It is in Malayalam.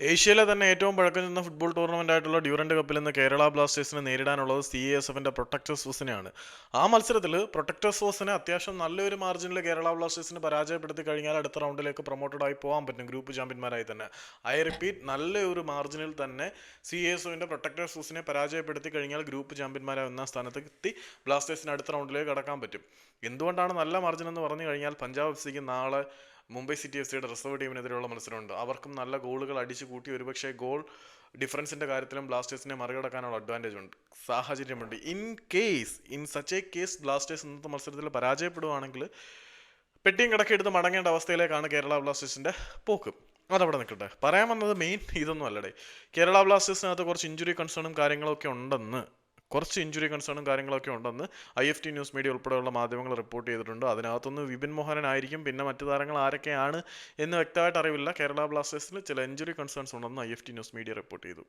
ഏഷ്യയിലെ തന്നെ ഏറ്റവും പഴക്കം ചെന്ന ഫുട്ബോൾ ടൂർണമെന്റ് ആയിട്ടുള്ള ഡ്യൂറന്റ് കപ്പിൽ നിന്ന് കേരള ബ്ലാസ്റ്റേഴ്സിനെ നേരിടാനുള്ളത് സി എസ് എഫിന്റെ പ്രൊട്ടക്ടേഴ്സ് ഫോസിനെയാണ് ആ മത്സരത്തിൽ പ്രൊട്ടക്ടേഴ്സ് ഫോസിനെ അത്യാവശ്യം നല്ലൊരു മാർജിനിൽ കേരള ബ്ലാസ്റ്റേഴ്സിനെ പരാജയപ്പെടുത്തി കഴിഞ്ഞാൽ അടുത്ത റൗണ്ടിലേക്ക് പ്രൊമോട്ടഡ് ആയി പോകാൻ പറ്റും ഗ്രൂപ്പ് ചാമ്പ്യന്മാരായി തന്നെ. ഐ റിപ്പീറ്റ് നല്ലൊരു മാർജിനിൽ തന്നെ സി എസ് എഫിന്റെ പ്രൊട്ടക്ടേഴ്സ് ഫോസിനെ പരാജയപ്പെടുത്തി കഴിഞ്ഞാൽ ഗ്രൂപ്പ് ചാമ്പ്യന്മാരായി ഒന്നാം സ്ഥാനത്ത് എത്തി ബ്ലാസ്റ്റേഴ്സിന് അടുത്ത റൗണ്ടിലേക്ക് കടക്കാൻ പറ്റും. എന്തുകൊണ്ടാണ് നല്ല മാർജിൻ എന്ന് പറഞ്ഞു കഴിഞ്ഞാൽ പഞ്ചാബ് എഫ് സിക്ക് നാളെ മുംബൈ സിറ്റി എഫ് സിയുടെ റിസർവ് ടീമിനെതിരെയുള്ള മത്സരമുണ്ട്. അവർക്കും നല്ല ഗോളുകൾ അടിച്ചു കൂട്ടി ഒരുപക്ഷെ ഗോൾ ഡിഫറൻസിന്റെ കാര്യത്തിലും ബ്ലാസ്റ്റേഴ്സിനെ മറികടക്കാനുള്ള അഡ്വാന്റേജ് ഉണ്ട്. സാഹചര്യമുണ്ട്. In case in such a case Blasters ഇന്നത്തെ മത്സരത്തിൽ പരാജയപ്പെടുവാണെങ്കിൽ പെട്ടിയും കിടക്കെടുത്ത് മടങ്ങേണ്ട അവസ്ഥയിലേക്കാണ് കേരള ബ്ലാസ്റ്റേഴ്സിന്റെ പോക്ക്. അതവിടെ നിൽക്കട്ടെ. പറയാൻ വന്നത് മെയിൻ ഇതൊന്നും അല്ലടേ. കേരള ബ്ലാസ്റ്റേഴ്സിനകത്ത് കുറച്ച് ഇഞ്ചുറി കൺസേണും കാര്യങ്ങളൊക്കെ ഉണ്ടെന്ന്. കുറച്ച് ഇഞ്ചുറി കൺസേണും കാര്യങ്ങളൊക്കെ ഉണ്ടെന്ന് I F T news media ഉൾപ്പെടെയുള്ള മാധ്യമങ്ങൾ റിപ്പോർട്ട് ചെയ്തിട്ടുണ്ട്. അതിനകത്തൊന്ന് വിപിൻ മോഹനായിരിക്കും പിന്നെ മറ്റു താരങ്ങൾ ആരൊക്കെയാണ് എന്ന് വ്യക്തമായിട്ട് അറിവില്ല. കേരള ബ്ലാസ്റ്റേഴ്സിന് ചില ഇഞ്ചുറി കൺസേൺസ് ഉണ്ടെന്ന് I F T news media report ചെയ്തു.